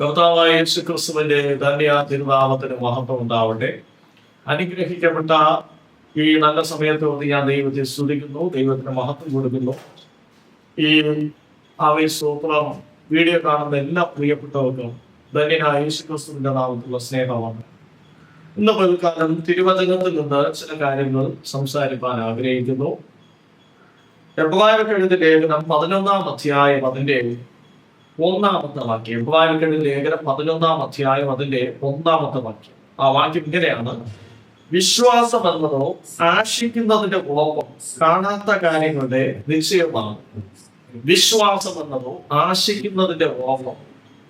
കർത്താവായ യേശു ക്രിസ്തുവിന്റെ ധന്യ തിരുനാമത്തിന് മഹത്വം ഉണ്ടാവട്ടെ. അനുഗ്രഹിക്കപ്പെട്ട ഈ നല്ല സമയത്ത് വന്ന് ഞാൻ ദൈവത്തെ സ്തുതിക്കുന്നു. ദൈവത്തിന് മഹത്വം കൊടുക്കുന്നു. ഈ ആവേശോത്രം വീഡിയോ കാണുന്ന എല്ലാ പ്രിയപ്പെട്ടവർക്കും ധന്യനായ യേശു ക്രിസ്തുവിന്റെ നാമത്തിലുള്ള സ്നേഹമാണ്. ഇന്ന് പൽക്കാലം തിരുവചനത്തിൽ നിന്ന് ചില കാര്യങ്ങൾ സംസാരിക്കാൻ ആഗ്രഹിക്കുന്നു. എബ്രായർക്കെഴുതി ലേഖനം പതിനൊന്നാം അധ്യായം അതിന്റെ ഒന്നാമത്തെ വാക്യം. എബ്രായർക്കെഴുതി ലേഖനം പതിനൊന്നാം അധ്യായം അതിന്റെ ഒന്നാമത്തെ വാക്യം. ആ വാക്യം ഇങ്ങനെയാണ്. വിശ്വാസം എന്നതോ ആശിക്കുന്നതിന്റെ കുഴപ്പം കാണാത്ത കാര്യങ്ങളുടെ നിശ്ചയമാണ്. വിശ്വാസം എന്നതോ ആശിക്കുന്നതിന്റെ കുഴപ്പം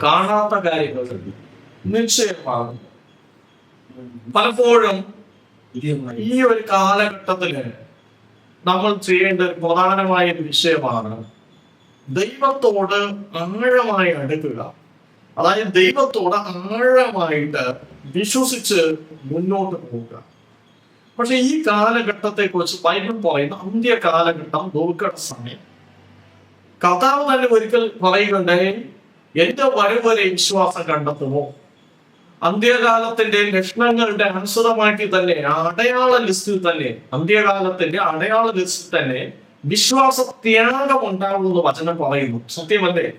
കാണാത്ത കാര്യങ്ങളുടെ നിശ്ചയമാണ്. പലപ്പോഴും ഈ ഒരു കാലഘട്ടത്തിൽ നമ്മൾ ചെയ്യേണ്ട ഒരു പ്രധാനമായ ഒരു വിഷയമാണ് ദൈവത്തോട് ആഴമായി അടുക്കുക. അതായത് ദൈവത്തോട് ആഴമായിട്ട് വിശ്വസിച്ച് മുന്നോട്ട് പോവുക. പക്ഷെ ഈ കാലഘട്ടത്തെ കുറിച്ച് ബൈബിൾ പറയുന്ന അന്ത്യ കാലഘട്ടം ദുർഘട സമയം. കർത്താവ് തന്നെ ഒരിക്കൽ പറയുകയുണ്ടായി എന്റെ വരവരെ വരെ വിശ്വാസം കണ്ടെത്തുമോ? അന്ത്യകാലത്തിന്റെ ലക്ഷണങ്ങളുടെ അനുസൃതമാക്കി തന്നെ അടയാള ലിസ്റ്റിൽ തന്നെ അന്ത്യകാലത്തിന്റെ അടയാള ലിസ്റ്റിൽ തന്നെ വിശ്വാസ ത്യാഗം ഉണ്ടാകുമെന്ന് വചനം പറയുന്നു. സത്യമല്ലേ?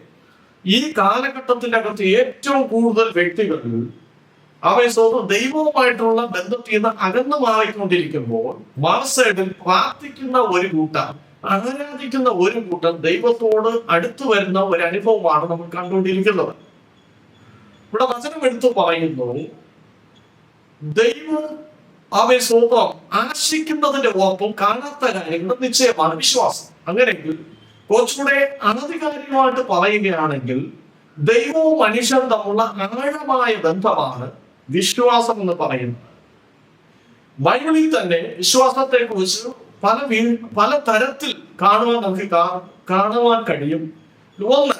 ഈ കാലഘട്ടത്തിന്റെ അകത്ത് ഏറ്റവും കൂടുതൽ വ്യക്തികൾ അവയെ സ്വന്തം ദൈവവുമായിട്ടുള്ള ബന്ധത്തിൽ നിന്ന് അകന്നു മാറിക്കൊണ്ടിരിക്കുമ്പോൾ മറുസൈഡിൽ പ്രാർത്ഥിക്കുന്ന ഒരു കൂട്ടം ആരാധിക്കുന്ന ഒരു കൂട്ടം ദൈവത്തോട് അടുത്തു വരുന്ന ഒരു അനുഭവമാണ് നമ്മൾ കണ്ടുകൊണ്ടിരിക്കുന്നത്. ഇവിടെ വചനം എടുത്തു പറയുന്നു ദൈവം അവയെ സ്വന്തം ആശിക്കുന്നതിന്റെ ഓർപ്പം കാണാത്ത കാര്യങ്ങൾ നിശ്ചയമാണ് വിശ്വാസം. അങ്ങനെയെങ്കിൽ കുറച്ചുകൂടെ അനധികാരികമായിട്ട് പറയുകയാണെങ്കിൽ ദൈവവും മനുഷ്യനും തമ്മിലുള്ള ആഴമായ ബന്ധമാണ് വിശ്വാസം എന്ന് പറയുന്നത്. ബൈബിളിൽ തന്നെ വിശ്വാസത്തെ കുറിച്ച് പല പല തരത്തിൽ കാണുവാൻ നമുക്ക് കാണുവാൻ കഴിയും. ഒന്ന്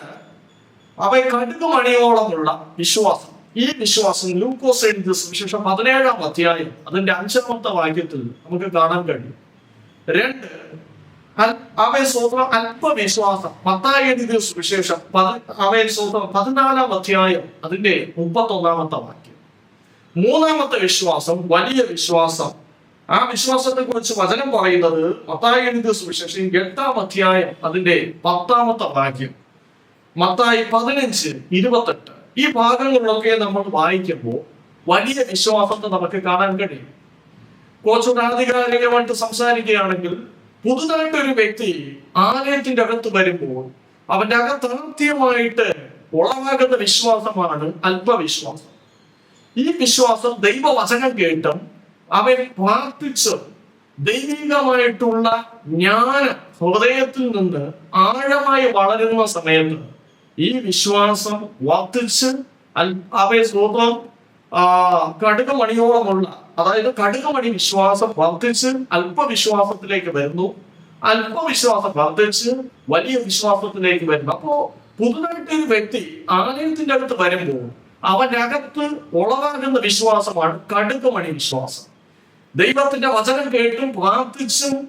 അവ കടുക് മണിയോളമുള്ള വിശ്വാസം. ഈ വിശ്വാസം ലൂക്കോസ് എഴുതിയ സുവിശേഷം പതിനേഴാം അധ്യായം അതിന്റെ അഞ്ചാമത്തെ വാക്യത്തിൽ നമുക്ക് കാണാൻ കഴിയും. രണ്ട് അവയ സ്വന്തം അല്പവിശ്വാസം. പത്തായി എഴുതിയ സുവിശേഷം അവയ സ്വന്തം പതിനാലാം അധ്യായം അതിന്റെ മുപ്പത്തൊന്നാമത്തെ വാക്യം. മൂന്നാമത്തെ വിശ്വാസം വലിയ വിശ്വാസം. ആ വിശ്വാസത്തെ കുറിച്ച് വചനം പറയുന്നത് മത്തായി എഴുതിയ സുവിശേഷം എട്ടാം അധ്യായം അതിന്റെ പത്താമത്തെ വാക്യം. മത്തായി പതിനഞ്ച് ഇരുപത്തെട്ട്. ഈ ഭാഗങ്ങളൊക്കെ നമ്മൾ വായിക്കുമ്പോൾ വലിയ വിശ്വാസത്തെ നമുക്ക് കാണാൻ കഴിയും. കുറച്ചുകൂടെ ആധികാരികമായിട്ട് സംസാരിക്കുകയാണെങ്കിൽ പുതുതായിട്ട് ഒരു വ്യക്തി ആലയത്തിന്റെ അകത്ത് വരുമ്പോൾ അവന്റെ അകത്ത് ആദ്യമായിട്ട് ഉളവാകുന്ന വിശ്വാസമാണ് അല്പവിശ്വാസം. ഈ വിശ്വാസം ദൈവവചനം കേട്ടും അവൻ പ്രാർത്ഥിച്ച് ദൈവികമായിട്ടുള്ള ജ്ഞാന ഹൃദയത്തിൽ നിന്ന് ആഴമായി വളരുന്ന സമയത്ത് ഈ വിശ്വാസം വർദ്ധിച്ച് അവയെ ആ കടുകമണിയോളമുള്ള അതായത് കടുകമണി വിശ്വാസം വർദ്ധിച്ച് അല്പവിശ്വാസത്തിലേക്ക് വരുന്നു. അല്പവിശ്വാസം വർദ്ധിച്ച് വലിയ വിശ്വാസത്തിലേക്ക് വരുന്നു. അപ്പോ പുതുതായിട്ട് ഒരു വ്യക്തി ആലയത്തിന്റെ അടുത്ത് വരുമ്പോൾ അവന്റെ അകത്ത് ഉളവാകുന്ന വിശ്വാസമാണ് കടുകമണി വിശ്വാസം. ദൈവത്തിന്റെ വചനം കേട്ടും പ്രാർത്ഥിച്ചും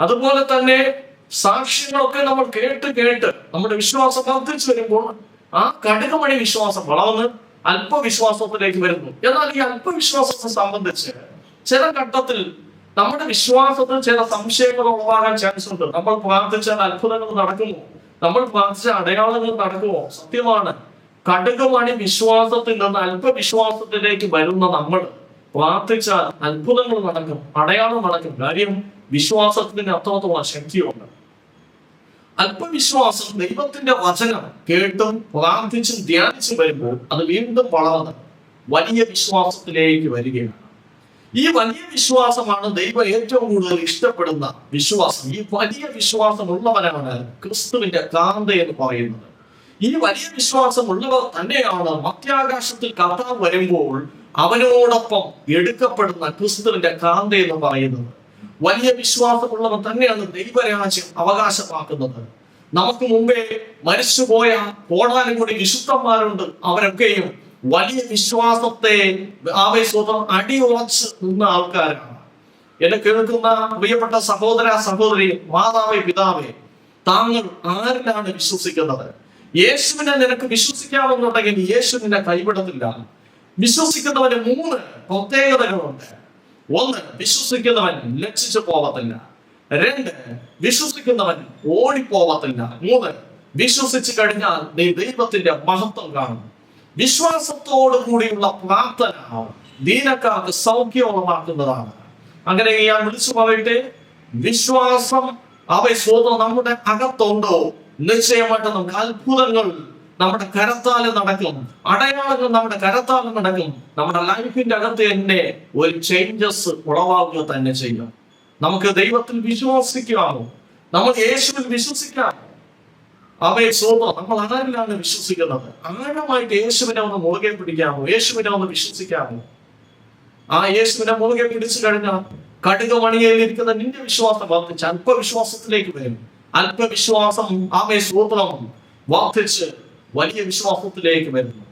അതുപോലെ തന്നെ സാക്ഷ്യങ്ങളൊക്കെ നമ്മൾ കേട്ട് കേട്ട് നമ്മുടെ വിശ്വാസം വർദ്ധിച്ചു വരുമ്പോൾ ആ കടുകമണി വിശ്വാസം വളർന്ന് അല്പവിശ്വാസത്തിലേക്ക് വരുന്നു. എന്നാൽ ഈ അല്പവിശ്വാസത്തെ സംബന്ധിച്ച് ചില ഘട്ടത്തിൽ നമ്മുടെ വിശ്വാസത്തിൽ ചില സംശയങ്ങൾ ഉളവാകാൻ ചാൻസ് ഉണ്ട്. നമ്മൾ പ്രാർത്ഥിച്ചാൽ അത്ഭുതങ്ങൾ നടക്കുമോ? നമ്മൾ പ്രാർത്ഥിച്ച അടയാളങ്ങൾ നടക്കുമോ? സത്യമാണ്. കടുകമണി വിശ്വാസത്തിൽ നിന്ന് അല്പവിശ്വാസത്തിലേക്ക് വരുന്ന നമ്മൾ പ്രാർത്ഥിച്ചാൽ അത്ഭുതങ്ങൾ നടക്കും അടയാളം നടക്കും. കാര്യം വിശ്വാസത്തിന് അത്രത്തോളം ശക്തിയുണ്ട്. അല്പവിശ്വാസം ദൈവത്തിന്റെ വചനം കേട്ടും പ്രാർത്ഥിച്ചും ധ്യാനിച്ചും വരുമ്പോൾ അത് വീണ്ടും വളർന്ന് വലിയ വിശ്വാസത്തിലേക്ക് വരികയാണ്. ഈ വലിയ വിശ്വാസമാണ് ദൈവം ഏറ്റവും കൂടുതൽ ഇഷ്ടപ്പെടുന്ന വിശ്വാസം. ഈ വലിയ വിശ്വാസം വിശ്വാസമുള്ളവരാണ് ക്രിസ്തുവിന്റെ കാന്ത എന്ന് പറയുന്നത്. ഈ വലിയ വിശ്വാസം വിശ്വാസമുള്ളവർ തന്നെയാണ് മധ്യാകാശത്തിൽ കർത്താവ് വരുമ്പോൾ അവനോടൊപ്പം എടുക്കപ്പെടുന്ന ക്രിസ്തുവിന്റെ കാന്ത എന്ന് പറയുന്നത്. വലിയ വിശ്വാസമുള്ളവർ തന്നെയാണ് ദൈവരാജ്യം അവകാശമാക്കുന്നത്. നമുക്ക് മുമ്പേ മരിച്ചുപോയ പോടാനും കൂടി വിശുദ്ധന്മാരുണ്ട്. അവരൊക്കെയും വലിയ വിശ്വാസത്തെ ആവേശം അടിയുറച്ച് നിന്ന ആൾക്കാരാണ്. എന്നെ കേൾക്കുന്ന പ്രിയപ്പെട്ട സഹോദര സഹോദരി മാതാവേ പിതാവേ താങ്കൾ ആരിലാണ് വിശ്വസിക്കുന്നത്? യേശുവിനെ നിനക്ക് വിശ്വസിക്കാമെന്നുണ്ടെങ്കിൽ യേശു നിന്നെ കൈവിടത്തില്ല. വിശ്വസിക്കുന്നവന് മൂന്ന് പ്രത്യേകതകളുണ്ട്. ഒന്ന് വിശ്വസിക്കുന്നവൻ ലക്ഷിച്ചു പോവത്തില്ല രണ്ട് വിശ്വസിക്കുന്നവൻ ഓടിപ്പോവത്തില്ല. മൂന്ന് വിശ്വസിച്ചു കഴിഞ്ഞാൽ നീ ദൈവത്തിന്റെ മഹത്വം കാണും. വിശ്വാസത്തോടു കൂടിയുള്ള പ്രാർത്ഥന ദീനക്കാർക്ക് സൗഖ്യമുളവാക്കുന്നതാണ് അങ്ങനെ ഞാൻ വിളിച്ചു പറയട്ടെ വിശ്വാസം അവ സ്വന്തം നമ്മുടെ അകത്തുണ്ടോ? നിശ്ചയമായിട്ട് നമുക്ക് അത്ഭുതങ്ങൾ നമ്മുടെ കരത്താൽ നടക്കും. അടയാളങ്ങൾ നമ്മുടെ കരത്താൽ നടക്കും. നമ്മുടെ ലൈഫിന്റെ അകത്ത് തന്നെ ഒരു ചേഞ്ചസ് ഉളവാകുക തന്നെ ചെയ്യും. നമുക്ക് ദൈവത്തിൽ വിശ്വസിക്കാമോ നമ്മൾ യേശുവിൽ വിശ്വസിക്കാം. അവയെ സ്വന്തം നമ്മൾ ആരിലാണ് വിശ്വസിക്കുന്നത്? ആഴമായിട്ട് യേശുവിനെ ഒന്ന് മുറുകെ പിടിക്കാമോ? യേശുവിനെ ഒന്ന് വിശ്വസിക്കാമോ? ആ യേശുവിനെ മുറുകെ പിടിച്ചു കഴിഞ്ഞാൽ കടുക മണിയയിലിരിക്കുന്ന നിന്റെ വിശ്വാസം വർദ്ധിച്ച് അല്പവിശ്വാസത്തിലേക്ക് വരും. അല്പവിശ്വാസം ആമേ സൂത്രം വർദ്ധിച്ച് വലിയ വിശ്വാസത്തിലേക്ക് വരുന്നു.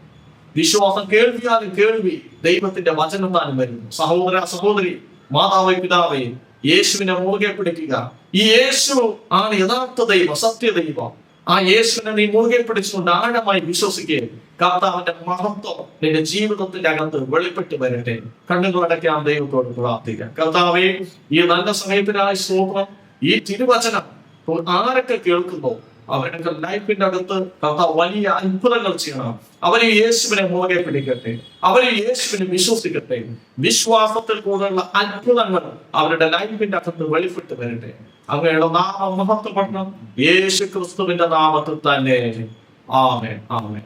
വിശ്വാസം കേൾവിയാലും കേൾവി ദൈവത്തിന്റെ വചനം താനും വരുന്നു. സഹോദര സഹോദരി മാതാവേ പിതാവേ യേശുവിനെ മുറുകെ പിടിക്കുക. ഈ യേശു ആണ് യഥാർത്ഥ ദൈവം സത്യ ദൈവം. ആ യേശുവിനെ നീ മുറുകെ പിടിച്ചുകൊണ്ട് ആഴമായി വിശ്വസിക്കുകയും കർത്താവിന്റെ മഹത്വം നിന്റെ ജീവിതത്തിന്റെ അകത്ത് വെളിപ്പെട്ട് വരട്ടെ. കണ്ണുകൾ അടയ്ക്കാൻ ദൈവത്തോട് പ്രാർത്ഥിക്കാം. കർത്താവേ ഈ നല്ല സമയത്തിനായി സ്തോത്രം ഈ തിരുവചനം ആരൊക്കെ കേൾക്കുന്നോ അവരുടെ ലൈഫിന്റെ അകത്ത് കർത്താവ് വലിയ അത്ഭുതങ്ങൾ ചെയ്യണം. അവർ യേശുവിനെ മുറുകെ പിടിക്കട്ടെ. അവർ യേശുവിനെ വിശ്വസിക്കട്ടെ. വിശ്വാസത്തിൽ കൂടെയുള്ള അത്ഭുതങ്ങൾ അവരുടെ ലൈഫിന്റെ അകത്ത് വെളിപ്പെട്ട് വരട്ടെ. അങ്ങയുടെ നാമം മഹത്വപ്പെടണം. യേശു ക്രിസ്തുവിന്റെ നാമത്തിൽ തന്നെ. ആമേ ആമേ